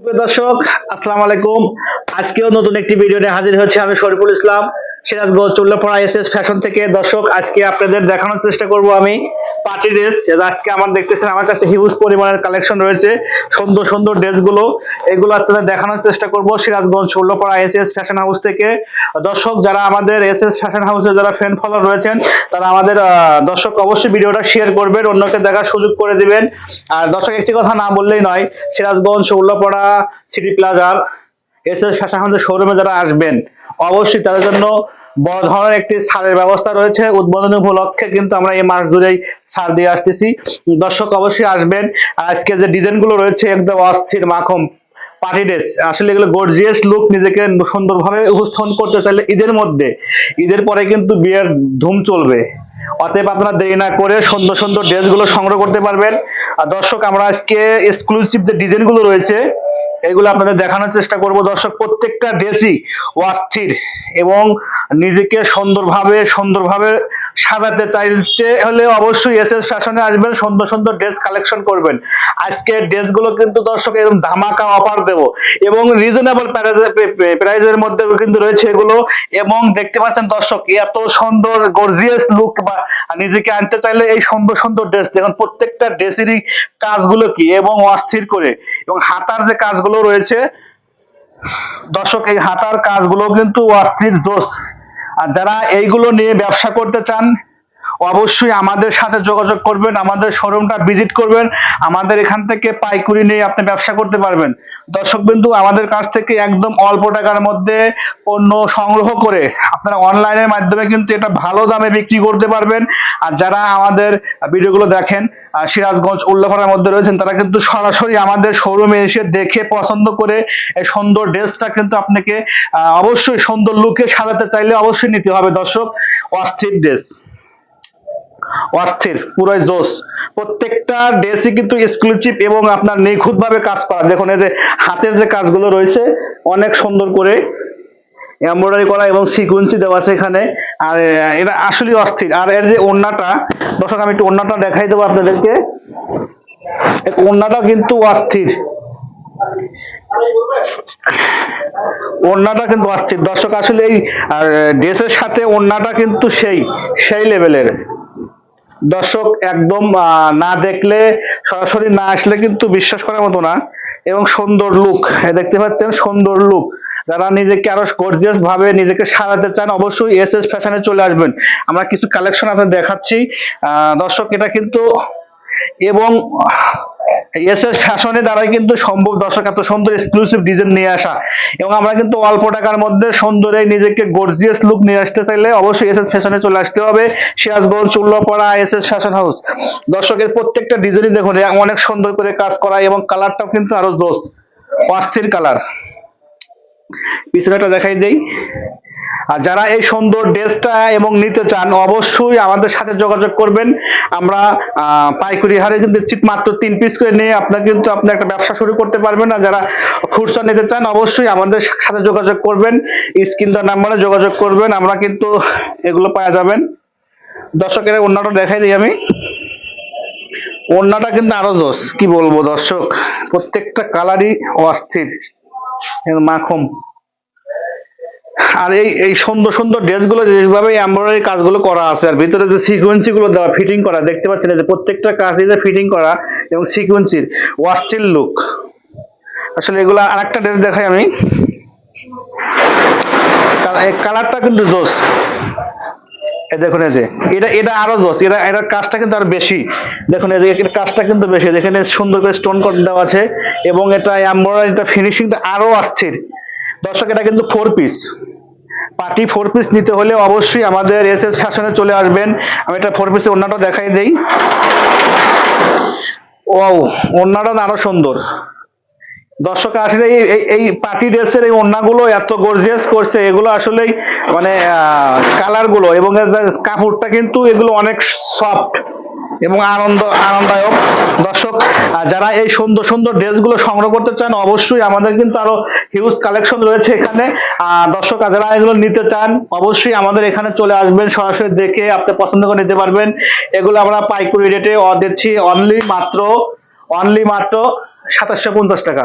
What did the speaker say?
দর্শক, আসসালামু আলাইকুম। আজকেও নতুন একটি ভিডিও নিয়ে হাজির হচ্ছে আমি Shariful Islam, Sirajganj Ullapara S S fashion থেকে। দর্শক, আজকে আপনাদের দেখানোর চেষ্টা করব আমি। Party dress. আজকে আমার দেখতেছেন, আমার কাছে হিউজ পরিমাণের কালেকশন রয়েছে। সুন্দর সুন্দর ড্রেসগুলো। এগুলো আপনাদের দেখানোর চেষ্টা করব Sirajganj Ullapara S S fashion house থেকে। দর্শক, যারা আমাদের এস এস ফ্যাশন হাউসের যারা ফ্যান ফলোয়ার রয়েছেন, তারা আমাদের দর্শক অবশ্যই ভিডিওটা শেয়ার করবেন, অন্যকে দেখার সুযোগ করে দিবেন। আর দর্শক, একটি কথা না বললেই নয়, সিরাজগঞ্জ উল্লাপাড়া সিটি প্লাজার এস এস ফ্যাশন হাউসের শোরুমে যারা আসবেন, অবশ্যই তাদের জন্য বড় ধরনের একটি ছাড়ের ব্যবস্থা রয়েছে উদ্বোধনী উপলক্ষে, কিন্তু আমরা এই মাস জুড়েই ছাড় দিয়ে আসতেছি। দর্শক অবশ্যই আসবেন। আজকে যে ডিজাইনগুলো রয়েছে, একদম অস্থির মাখম পার্টি ড্রেস। আসলে এগুলো গর্জিয়াস লুক নিজেকে সুন্দরভাবে উপস্থাপন করতে চাইলে ঈদের মধ্যে, ঈদের পরে কিন্তু বিয়ের ধুম চলবে। অতএব আপনারা দেরি না করে সুন্দর সুন্দর ড্রেসগুলো সংগ্রহ করতে পারবেন। আর দর্শক, আমরা আজকে এক্সক্লুসিভ যে ডিজাইনগুলো রয়েছে এগুলো আপনাদের দেখানোর চেষ্টা করব। দর্শক, প্রত্যেকটা ড্রেসই অস্থির এবং নিজেকে সুন্দরভাবে সুন্দরভাবে সাজাতে চাইতে হলে অবশ্যই এস এস ফ্যাশনে আসবেন, সুন্দর সুন্দর ড্রেস কালেকশন করবেন। আজকে ড্রেসগুলো কিন্তু দর্শক একদম ধামাকা অফার দেব এবং রিজনেবল প্রাইজের মধ্যে কিন্তু রয়েছে এগুলো এবং দেখতে পাচ্ছেন দর্শক, এত সুন্দর গর্জিয়াস লুক বা নিজেকে আনতে চাইলে এই সুন্দর সুন্দর ড্রেস দেখুন, প্রত্যেকটা ড্রেসেরই কাজগুলো কি এবং অস্থির করে। এবং হাতার যে কাজগুলো রয়েছে, দর্শক, এই হাতার কাজগুলো কিন্তু অস্থির জোশ। আর যারা এইগুলো নিয়ে ব্যবসা করতে চান অবশ্যই আমাদের সাথে যোগাযোগ করবেন, আমাদের শোরুমটা ভিজিট করবেন, আমাদের এখান থেকে পাইকুরি নিয়ে আপনি ব্যবসা করতে পারবেন। দর্শক বিন্দু, আমাদের কাছ থেকে একদম অল্প টাকার মধ্যে পণ্য সংগ্রহ করে আপনারা অনলাইনের মাধ্যমে কিন্তু এটা ভালো দামে বিক্রি করতে পারবেন। আর যারা আমাদের ভিডিওগুলো দেখেন সিরাজগঞ্জ, উল্লাপাড়ার মধ্যে রয়েছেন, তারা কিন্তু সরাসরি আমাদের শোরুমে এসে দেখে পছন্দ করে এই সুন্দর ড্রেসটা কিন্তু আপনাকে অবশ্যই সুন্দর লুকে সাজাতে চাইলে অবশ্যই নিতে হবে। দর্শক, অস্থির ড্রেস। অস্থির, পুরোই জোস প্রত্যেকটা ড্রেসই কিন্তু এক্সক্লুসিভ এবং আপনার নিখুঁত ভাবে কাজ করা। দেখুন, এই যে হাতের যে কাজগুলো রয়েছে, অনেক সুন্দর করে এমব্রয়ডারি করা এবং সিকুয়েন্সি দেওয়া আছে এখানে। আর এটা আসলে অস্থির। আর এর যে ওড়নাটা, দর্শক, আমি একটু ওড়নাটা দেখাই দেবো আপনাদেরকে। এই ওড়নাটা কিন্তু অস্থির। ওড়নাটা কিন্তু অস্থির। দর্শক, আসলে এই ড্রেসের সাথে ওড়নাটা কিন্তু সেই সেই লেভেলের দর্শক একদম না দেখলে, সরাসরি না আসলে কিন্তু বিশ্বাস করার মতো না। এবং সুন্দর লুক দেখতে পাচ্ছেন সুন্দর লুক যারা নিজেকে আরও গর্জিয়াস ভাবে নিজেকে সারাতে চান, অবশ্যই এস এস ফ্যাশনে চলে আসবেন। আমরা কিছু কালেকশন আপনাদের দেখাচ্ছি। দর্শক, এটা কিন্তু এবং এস এস ফ্যাশনের দ্বারাই কিন্তু সম্ভব দর্শক এত সুন্দর এক্সক্লুসিভ ডিজাইন নিয়ে আসা। এবং আমরা কিন্তু অল্প টাকার মধ্যে সুন্দর নিজেকে গর্জিয়াস লুক নিয়ে আসতে চাইলে অবশ্যই এস এস ফ্যাশনে চলে আসতে হবে। Sirajganj, Ullapara S S fashion house দর্শকের প্রত্যেকটা ডিজাইনই দেখুন অনেক সুন্দর করে কাজ করা এবং কালারটাও কিন্তু আরও দোষ অস্থির কালার পিছনেটা দেখাই দেই। আর যারা এই সুন্দর ড্রেসটা এবং নিতে চান, অবশ্যই আমাদের সাথে যোগাযোগ করবেন। আমরা পাইকারি হারে কিন্তু মাত্র তিন পিস করে নিয়ে আপনার কিন্তু আপনি একটা ব্যবসা শুরু করতে পারবেন। আর যারা খুচরা নিতে চান, অবশ্যই আমাদের সাথে যোগাযোগ করবেন। স্ক্রিন নাম্বারে যোগাযোগ করবেন। আমরা কিন্তু এগুলো পাওয়া যাবেন। দর্শকের অন্যটা দেখাই দিই আমি। অন্যটা কিন্তু আরও জোস, কি বলব দর্শক? প্রত্যেকটা কালারই অস্থির। মাখম। আর এই এই সুন্দর সুন্দর ড্রেসগুলো যেভাবে এমব্রয়ডারি কাজগুলো করা আছে, আর ভিতরে যে সিকোয়েন্সি গুলো দেওয়া ফিটিং করা, দেখতে পাচ্ছেন যে প্রত্যেকটা কাজই যে ফিটিং করা এবং সিকোয়েন্সির ওয়াস্টিল লুক আসলে এগুলো আরেকটা ড্রেস দেখাই আমি। কালারটা কিন্তু জোস। দেখুন এই যে, এটা এটা আরও জোস, এটা এটার কাজটা কিন্তু আরও বেশি। দেখুন এই যে, এর কাজটা কিন্তু বেশি যেখানে সুন্দর করে স্টোন কট দেওয়া আছে এবং এটা এমব্রয়ডারিটা ফিনিশিংটা আরও অস্থির। দর্শক, এটা কিন্তু four piece party four piece নিতে হলে অবশ্যই আমাদের এস এস ফ্যাশনে চলে আসবেন। আমি এটা ফোর পিসের ওড়নাটা দেখাই দেই। ও ওড়নাটা আরও সুন্দর। দর্শক আসলে এই, এই- পার্টি ড্রেসের এই ওড়নাগুলো এত গর্জিয়াস করছে, এগুলো আসলেই মানে কালারগুলো এবং কাপড়টা কিন্তু এগুলো অনেক সফট এবং আনন্দ, আনন্দদায়ক। যারা এই সুন্দর সুন্দর ড্রেসগুলো সংগ্রহ করতে চান, অবশ্যই আমাদের কিন্তু আরও হিউজ কালেকশন রয়েছে এখানে। আর দর্শক যারা এগুলো নিতে চান, অবশ্যই আমাদের এখানে চলে আসবেন, সরাসরি দেখে আপনি পছন্দ করে নিতে পারবেন। এগুলো আমরা পাইকারি রেটে দিচ্ছি অনলি মাত্র অনলি মাত্র সাতাশশো পঞ্চাশ টাকা।